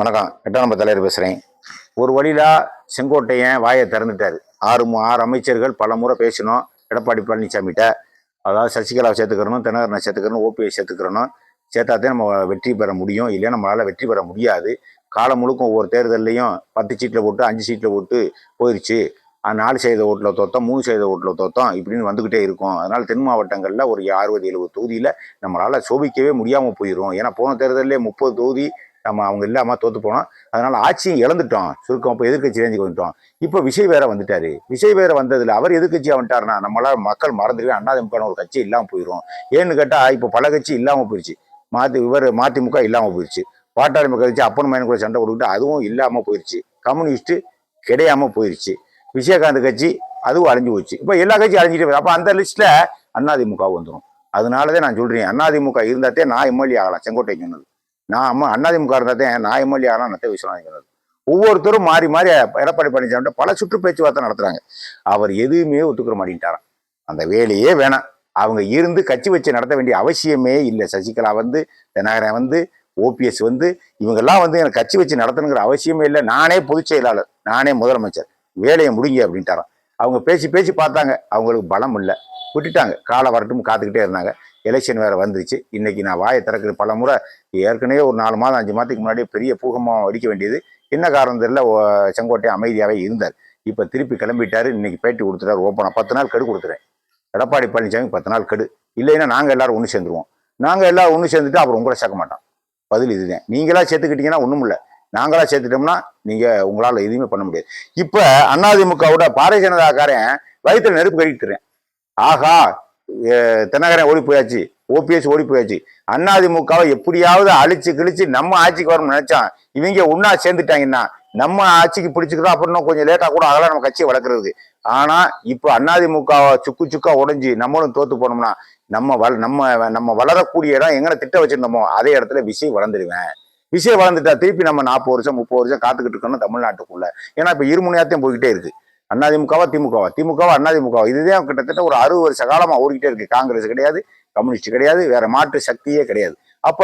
வணக்கம். எட்டாம் நம்பர் தலைவர் பேசுகிறேன் ஒரு வழியில் செங்கோட்டையன் வாயை திறந்துட்டாரு. ஆறு ஆறு அமைச்சர்கள் பல முறை பேசணும் எடப்பாடி பழனிசாமிகிட்ட. அதாவது சசிகலாவை சேர்த்துக்கிறணும் தினகரனை சேர்த்துக்கிறணும் ஓபிஐ சேர்த்துக்கிறணும். சேர்த்தாதே நம்ம வெற்றி பெற முடியும். இல்லையா நம்மளால் வெற்றி பெற முடியாது. காலம் முழுக்க ஒவ்வொரு தேர்தல்லையும் பத்து சீட்டில் போட்டு அஞ்சு சீட்டில் போட்டு போயிடுச்சு நாலு செய்த ஓட்டில் தோத்தோம் மூணு செய்த ஓட்டில் தோத்தோம். இப்படின்னு வந்துக்கிட்டே இருக்கும். அதனால் தென் மாவட்டங்களில் ஒரு அறுபது எழுபது தொகுதியில் நம்மளால் சோபிக்கவே முடியாமல் போயிடும் ஏன்னா போன தேர்தலிலே முப்பது தொகுதி நம்ம அவங்க இல்லாமல் தோற்று போனோம் அதனால் ஆட்சியும் இழந்துட்டோம் சுருக்கம் இப்போ எதிர்கட்சி ரேஞ்சுக்கு வந்துட்டோம் இப்போ விஜய் வேற வந்துட்டார். விஜய் வேற வந்ததில் அவர் எதிர்கட்சியாக வந்துட்டார்னா நம்மளால் மக்கள் மறந்துடுவே அண்ணாதிமுகன்னு ஒரு கட்சி இல்லாமல் போயிடும் ஏன்னு கேட்டால் இப்போ பல கட்சி இல்லாமல் போயிடுச்சு மாற்றி இவர் மதிமுக இல்லாமல் போயிடுச்சு பாட்டாளி மக்கள் கட்சி அப்பன் மயன் கூட சண்டை கொடுத்துட்டு அதுவும் இல்லாமல் போயிடுச்சு கம்யூனிஸ்ட்டு கிடையாமல் போயிடுச்சு விஜயகாந்த் கட்சி அதுவும் அழிஞ்சு போச்சு. இப்போ எல்லா கட்சியும் அழிஞ்சிட்டு அப்போ அந்த லிஸ்ட்டில் அண்ணாதிமுக வந்துடும் அதனால தான் நான் சொல்கிறேன் அண்ணாதிமுக இருந்தாத்தே நான் எம்எல்ஏ ஆகலாம் செங்கோட்டை சொன்னது. நான் அம்மா அண்ணாதிமுக இருந்தாத்தே நான் எம்எல்ஏ ஆனால் நத்த விஸ்வநாதன் ஒவ்வொருத்தரும் மாறி மாறி எடப்பாடி பழனிசாமி பல சுற்று பேச்சுவார்த்தை நடத்துறாங்க. அவர் எதுவுமே ஒத்துக்கிற மாட்டேன்ட்டாராம். அந்த வேலையே வேணாம். அவங்க இருந்து கட்சி வச்சு நடத்த வேண்டிய அவசியமே இல்லை. சசிகலா வந்து தினகரன் வந்து ஓபிஎஸ் வந்து இவங்கெல்லாம் வந்து எனக்கு கட்சி வச்சு நடத்தணுங்கிற அவசியமே இல்லை. நானே பொதுச் செயலாளர். நானே முதலமைச்சர். வேலையை முடிங்க அப்படின்ட்டாராம். அவங்க பேசி பேசி பார்த்தாங்க. அவங்களுக்கு பலம் இல்லை. விட்டுட்டாங்க. காலை வரட்டும் காத்துக்கிட்டே இருந்தாங்க. எலெக்ஷன் வேறு வந்துருச்சு. இன்றைக்கி நான் வாயை திறக்கிற பல முறை ஏற்கனவே ஒரு நாலு மாதம் அஞ்சு மாதத்துக்கு முன்னாடி பெரிய பூகமாக அடிக்க வேண்டியது. என்ன காரணம் தெரியல ஓ- செங்கோட்டை அமைதியாகவே இருந்தார். இப்போ திருப்பி கிளம்பிட்டார். இன்றைக்கி பேட்டி கொடுத்துட்டாரு. ஓப்பனாக பத்து நாள் கெடு கொடுத்துறேன் எடப்பாடி பழனிசாமி பத்து நாள் கெடு. இல்லைன்னா நாங்கள் எல்லாரும் ஒன்று சேர்ந்துருவோம். நாங்கள் எல்லோரும் ஒன்று சேர்ந்துட்டு அப்புறம் உங்களை சேர்க்க மாட்டோம் பதில் இதுதான் நீங்களாக சேர்த்துக்கிட்டீங்கன்னா ஒன்றும் இல்லை. நாங்களாக சேர்த்துட்டோம்னா நீங்கள் உங்களால் எதுவுமே பண்ண முடியாது. இப்போ அதிமுகவோட பாரதிய ஜனதாக்காரன் வயிற்றுல நெருப்பு கழிக்கிறேன் ஆஹா தினகரன் ஓடி போயாச்சு. ஓபிஎஸ் ஓடி போயாச்சு. அதிமுகவை எப்படியாவது அழிச்சு கிழிச்சு நம்ம ஆட்சிக்கு வரணும்னு நினைச்சான் இவங்க ஒன்னா சேர்ந்துட்டாங்கன்னா நம்ம ஆட்சிக்கு பிடிச்சிக்கிறோம் அப்புறம் கொஞ்சம் லேட்டா கூட அதெல்லாம் நம்ம கட்சியை வளர்க்குறது. ஆனா இப்போ அதிமுக சுக்கு சுக்கா உடஞ்சி நம்மளும் தோத்து போனோம்னா நம்ம வள நம்ம நம்ம வளரக்கூடிய இடம் எங்கன திட்ட வச்சிருந்தோமோ அதே இடத்துல விஷயம் வளர்ந்துடுவேன் விஷயம் வளர்ந்துட்டா திருப்பி நம்ம நாற்பது வருஷம் முப்பது வருஷம் காத்துக்கிட்டு இருக்கணும் தமிழ்நாட்டுக்குள்ள. ஏன்னா இப்ப இருமுனையாத்தையும் போய்கிட்டே இருக்கு. அண்ணாதிமுகவா திமுகவா திமுகவா? அண்ணாதிமுகவா இதுதான் கிட்டத்தட்ட ஒரு அறுபது வருஷ காலமாக ஓடிக்கிட்டே இருக்கு. காங்கிரஸ் கிடையாது கம்யூனிஸ்ட் கிடையாது வேற மாற்று சக்தியே கிடையாது. அப்ப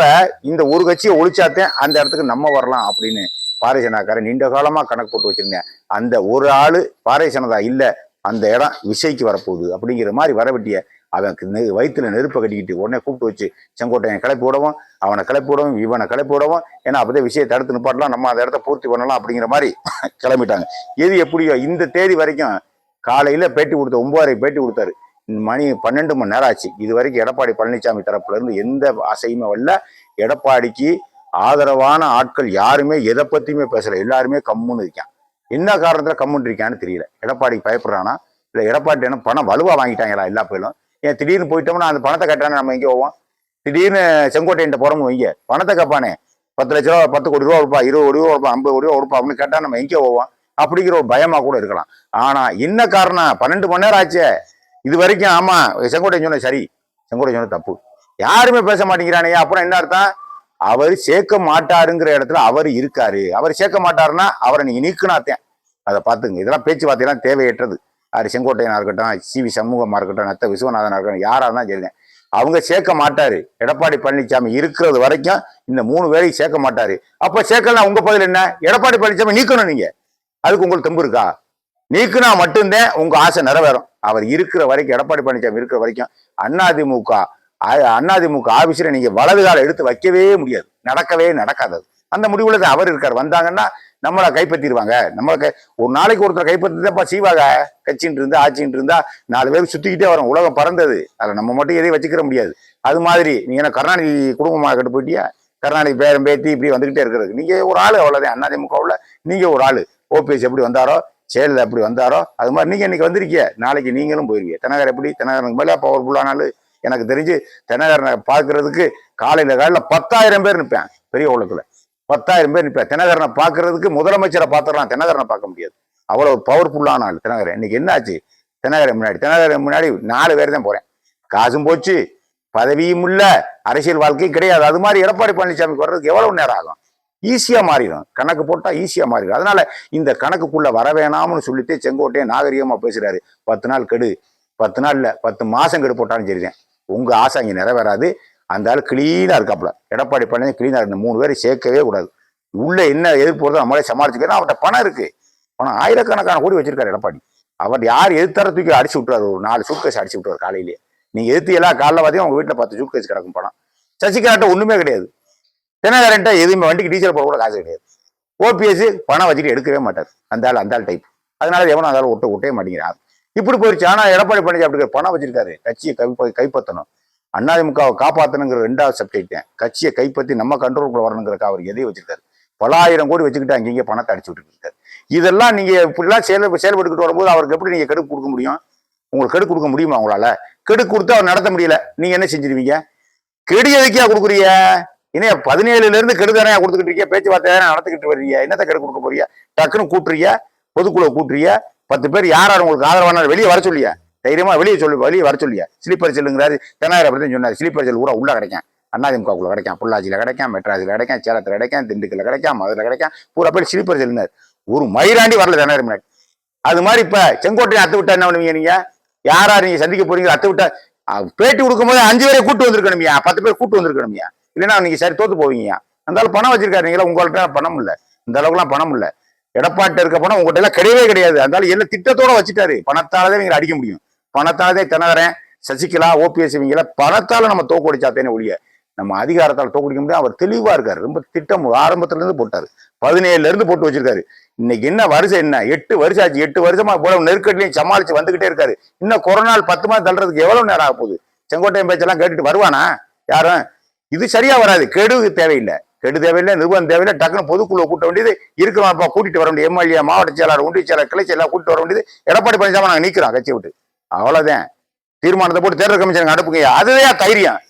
இந்த ஒரு கட்சியை ஒழிச்சாத்தேன் அந்த இடத்துக்கு நம்ம வரலாம் அப்படின்னு பாரதிய ஜனதாக்காரன் நீண்ட காலமாக கணக்கு போட்டு வச்சிருந்தேன். அந்த ஒரு ஆள் பாரதிய ஜனதா இல்லை. அந்த இடம் விசைக்கு வரப்போகுது அப்படிங்கிற மாதிரி வரவெட்டிய அவனுக்கு நெ- வயிற்றுல நெருப்பை கட்டிக்கிட்டு உடனே கூப்பிட்டு வச்சு செங்கோட்டையன் கிளப்பி விடவும் அவனை கிளப்பி விடவும் இவனை கிளப்பி விடவும் ஏன்னா அப்போதே விஷயத்தை தடுத்து நிப்பாட்டலாம் நம்ம அந்த இடத்த பூர்த்தி பண்ணலாம் அப்படிங்கிற மாதிரி கிளம்பிட்டாங்க. எது எப்படியோ இந்த தேதி வரைக்கும் காலையில் பேட்டி கொடுத்த ஒன்பதரை பேட்டி கொடுத்தாரு. மணி பன்னெண்டு மணி நேரம் ஆச்சு. இது வரைக்கும் எடப்பாடி பழனிசாமி தரப்புலேருந்து எந்த அசையுமே வரல. எடப்பாடிக்கு ஆதரவான ஆட்கள் யாருமே எதை பற்றியுமே பேசலை. எல்லாருமே கம்முன்னு இருக்கான் என்ன காரணத்துல கம்முன்னு இருக்கான்னு தெரியல. எடப்பாடிக்கு பயப்படுறானா? இல்ல எடப்பாடி என்ன பணம் வலுவா வாங்கிட்டாங்களா? எல்லா போயிலும் ஏன் திடீர்னு போயிட்டோம்னா அந்த பணத்தை கட்டானே நம்ம எங்கே போவோம்? திடீர்னு செங்கோட்டையன் போறோம்னு வைங்க. பணத்தை கப்பானே. பத்து லட்ச ரூபா பத்து கோடி ரூபா கொடுப்பா இருபது கோடி ரூபா கொடுப்பா ஐம்பது கோடி ரூபா கொடுப்பா அப்படின்னு கேட்டா நம்ம எங்கே போவோம். அப்படிங்கிற ஒரு பயமா கூட இருக்கலாம். ஆனா என்ன காரணம்? பன்னெண்டு மணி நேரம் ஆச்சே. இது வரைக்கும் ஆமா செங்கோட்டையன் சொன்ன சரி. செங்கோட்டையன் சொன்ன தப்பு. யாருமே பேச மாட்டேங்கிறானே. அப்புறம் என்ன அர்த்தம்? அவர் சேர்க்க மாட்டாருங்கிற இடத்துல அவர் இருக்காரு. அவர் சேர்க்க மாட்டாருன்னா அவரை நீங்க நீக்குனாத்தேன் அதை பார்த்துங்க இதெல்லாம் பேச்சுவார்த்தையெல்லாம் தேவையற்றது. அது செங்கோட்டையனா இருக்கட்டும் சி. வி. சண்முகமா இருக்கட்டும் நத்த விஸ்வநாதனாக இருக்கட்டும் யாராக இருந்தாலும் சரிங்க. அவங்க சேர்க்க மாட்டாரு. எடப்பாடி பழனிசாமி இருக்கிறது வரைக்கும் இந்த மூணு பேரையும் சேர்க்க மாட்டாரு. அப்போ சேர்க்கலாம் உங்க பதில் என்ன? எடப்பாடி பழனிசாமி நீக்கணும் நீங்க. அதுக்கு உங்களுக்கு தெம்பு இருக்கா? நீக்குனா மட்டும்தான் உங்க ஆசை நிறைவேறும். அவர் இருக்கிற வரைக்கும் எடப்பாடி பழனிசாமி இருக்கிற வரைக்கும் அதிமுக அதிமுக ஆபீஸ்ல நீங்க வலது கால எடுத்து வைக்கவே முடியாது. நடக்கவே நடக்காதது. அந்த முடிவுல தான் அவர் இருக்கார். வந்தாங்கன்னா நம்மளை கைப்பற்றிடுவாங்க. நம்மளை கை ஒரு நாளைக்கு ஒருத்தர் கைப்பற்றிதான்ப்பா செய்வாங்க. கட்சின்னு இருந்தா ஆட்சின் இருந்தா நாலு பேர் சுத்திக்கிட்டே வரும். உலகம் பறந்தது. அதில் நம்ம மட்டும் எதையும் வச்சுக்கிற முடியாது. அது மாதிரி நீ என்ன கருணாநிதி குடும்பமாக கட்டு போயிட்டியா? கருணாநிதி பேரம் பேத்தி இப்படி வந்துகிட்டே இருக்கிறது. நீங்க ஒரு ஆள் அவ்வளோதான் அதிமுகவில் நீங்க ஒரு ஆள். ஓபிஎஸ் எப்படி வந்தாரோ செயலில் எப்படி வந்தாரோ அது மாதிரி நீங்க இன்னைக்கு வந்திருக்கீங்க நாளைக்கு நீங்களும் போயிருவீங்க தினகர் எப்படி? தினகரனுக்கு மேலே பவர்ஃபுல்லானாலும் எனக்கு தெரிஞ்சு தினகரனை பார்க்கறதுக்கு காலையில் காலையில் பத்தாயிரம் பேர் நிற்பேன் பெரிய உலகத்தில். பத்தாயிரம் பேர் நிற்பேன் தினகரனை பார்க்கறதுக்கு முதலமைச்சரை பார்த்துடலாம். தினகரனை பார்க்க முடியாது. அவ்வளோ பவர்ஃபுல்லான ஆள் தினகரன். இன்னைக்கு என்னாச்சு தினகரன் முன்னாடி. தினகரன் முன்னாடி நாலு பேர் தான் போகிறேன் காசும் போச்சு பதவியும் இல்லை அரசியல் வாழ்க்கையும் கிடையாது. அது மாதிரி எடப்பாடி பழனிசாமிக்கு வர்றதுக்கு எவ்வளவு நேரம் ஆகும்? ஈஸியாக மாறிடும். கணக்கு போட்டால் ஈஸியாக மாறிடும். அதனால இந்த கணக்குக்குள்ளே வர வேணாம்னு சொல்லிட்டு செங்கோட்டையே நாகரிகமாக பேசுகிறாரு பத்து நாள் கெடு. பத்து நாள் இல்லை பத்து மாதம் கெடு போட்டாலும் சரிதான். உங்கள் ஆசை அங்கே நிறைவேறாது. அந்த ஆள் க்ளீனாக இருக்காப்புல. எடப்பாடி பழனிசாமி க்ளீனாக இருந்த மூணு பேரை சேர்க்கவே கூடாது. உள்ளே என்ன எதிர்ப்பு வருதோ நம்மளே சமாளிச்சுக்கிறோம் அவர்கிட்ட பணம் இருக்குது பணம் ஆயிரக்கணக்கான கோடி வச்சிருக்காரு எடப்பாடி. அவர் யார் எதிர்த்தார தூக்கி அடிச்சு விட்டுறாரு ஒரு நாலு சூட்கேஸ் அடிச்சு விட்டுறாரு காலையிலேயே. நீங்கள் எதிர்த்து எல்லாம் காலைல பார்த்தீங்கன்னா உங்கள் வீட்டில் பத்து சூட்கேஸ் கிடக்கும் பணம். சசிகலாட்ட ஒன்றுமே கிடையாது. தினகரன்ட்ட எதுவுமே வண்டிக்கு டீசல் போட கூட காசு கிடையாது. ஓபிஎஸ் பணம் வச்சுட்டு எடுக்கவே மாட்டார். அந்த ஆள் அந்த ஆள் டைப் அதனால எவனும் அந்த ஆள் ஒட்ட ஒட்டவே மாட்டேங்கிறார். இப்படி போயிடுச்சு ஆனா எடப்பாடி பழனிசாமி பணம் வச்சிருக்காரு. கட்சியை கை கைப்பற்றணும். அதிமுகவை காப்பாற்றணுங்கிற ரெண்டாவது சப்ஜெக்ட் கட்சியை கைப்பற்றி நம்ம கண்ட்ரோலுக்குள்ள வரணுங்கிறக்க அவர் எதையும் வச்சிருக்காரு. பலாயிரம் கோடி வச்சுக்கிட்டு அங்கேயே பணத்தை அடிச்சு விட்டுட்டு இருக்காரு. இதெல்லாம் நீங்க இப்படிலாம் செயல் செயல்பட்டுக்கிட்டு வரும்போது அவருக்கு எப்படி நீங்க கெடுப்பு கொடுக்க முடியும்? உங்களுக்கு கெடு கொடுக்க முடியுமா உங்களால? கெடு கொடுத்து அவர் நடத்த முடியல. நீங்க என்ன செஞ்சிருவீங்க? கெடு எதுக்கியா கொடுக்குறீங்க? இனிய பதினேழுல இருந்து கெடுதானையா கொடுத்துக்கிட்டு இருக்கியா பேச்சுவார்த்தை நடத்திக்கிட்டு வர்றீங்க? என்னத்தை கெடு கொடுக்க போறீங்க? டக்குன்னு கூட்டுறியா பொதுக்குழு கூட்டுறியா பத்து பேர் யார் யார் உங்களுக்கு ஆதரவானாலும் வெளியே வர சொல்லியா. தைரியமா வெளியே சொல்லு வெளியே வர சொல்லியா. ஸ்லீப்பர் செல்லுங்கிறாரு தென்னாயிரம் பற்றி சொன்னார். ஸ்லீப்பர் செல் கூட உள்ள கிடைக்கும். அண்ணாதிமுகக்குள்ள கிடைக்கும். பொள்ளாச்சியில் கிடைக்கும் மெட்ராஸில் கிடைக்கும் சேலத்தில் கிடைக்கும் திண்டுக்கல்ல கிடைக்கும் மதுரையில் கிடைக்கும். பூரா பேர் ஸ்லீப்பர் செல்லுனார் ஒரு மயிராண்டி வரல தென்னாயிரம் முன்னாடி. அது மாதிரி இப்போ செங்கோட்டையை அத்து விட்டா என்ன பண்ணுவீங்க நீங்க? யார் யார் நீங்கள் சந்திக்க போறீங்க அத்து விட்டா பேட்டி கொடுக்கும்போது அஞ்சு பேரை கூட்டு வந்திருக்கணுமியா. பத்து பேர் கூட்டு வந்திருக்கணுமியா. இல்லைன்னா நீங்கள் சரி தோத்து போவீங்க அந்த பணம் வச்சிருக்காரு நீங்களா உங்கள்கிட்ட பணம் இல்லை. இந்த அளவுக்குலாம் பணம் இல்லை. எடப்பாட்ட இருக்க பணம் உங்கள்கிட்ட எல்லாம் கிடையவே கிடையாது. அதனால என்ன திட்டத்தோட வச்சுட்டாரு. பணத்தாலதான் நீங்கள் அடிக்க முடியும். பணத்தாலதே தினகரன் சசிகலா ஓபிஎஸ் இவங்கள பணத்தால நம்ம தோக்கடிச்சாத்தேனே ஒழிய நம்ம அதிகாரத்தால் தோக்கடிக்க முடியும் அவர் தெளிவா இருக்காரு. ரொம்ப திட்டம் ஆரம்பத்துல இருந்து போட்டாரு. பதினேழுல இருந்து போட்டு வச்சிருக்காரு. இன்னைக்கு என்ன வருஷம் என்ன? எட்டு வருஷம் ஆச்சு. எட்டு வருஷமா இவ்வளவு நெருக்கடிலையும் சமாளிச்சு வந்துகிட்டே இருக்காரு. இன்னும் கொரோனா பத்து மாதம் தள்ளுறதுக்கு எவ்வளவு நேரம் ஆக போகுது? செங்கோட்டையன் பேச்செல்லாம் கேட்டுட்டு வருவானா? யாரும்? இது சரியா வராது. கெடுவுக்கு தேவையில்லை. கெடு தேவையில்லை நிர்வாகம் தேவையில்லை டக்குனு பொதுக்குழு கூட்ட வேண்டியது இருக்கிறவங்க கூட்டிட்டு வர வேண்டிய எம்எல்ஏ மாவட்ட செயலாளர் ஒன்றிய செயலாளர் கிளை செயலாளர் கூட்டிட்டு வர வேண்டியது. எடப்பாடி பழனிசாமி நாங்கள் நீக்கிறோம் கட்சி விட்டு. அவ்வளவுதான். தீர்மானத்தை போட்டு தேர்தல் கமிஷனுக்கு அனுப்புங்க. அதுவே தைரியம்.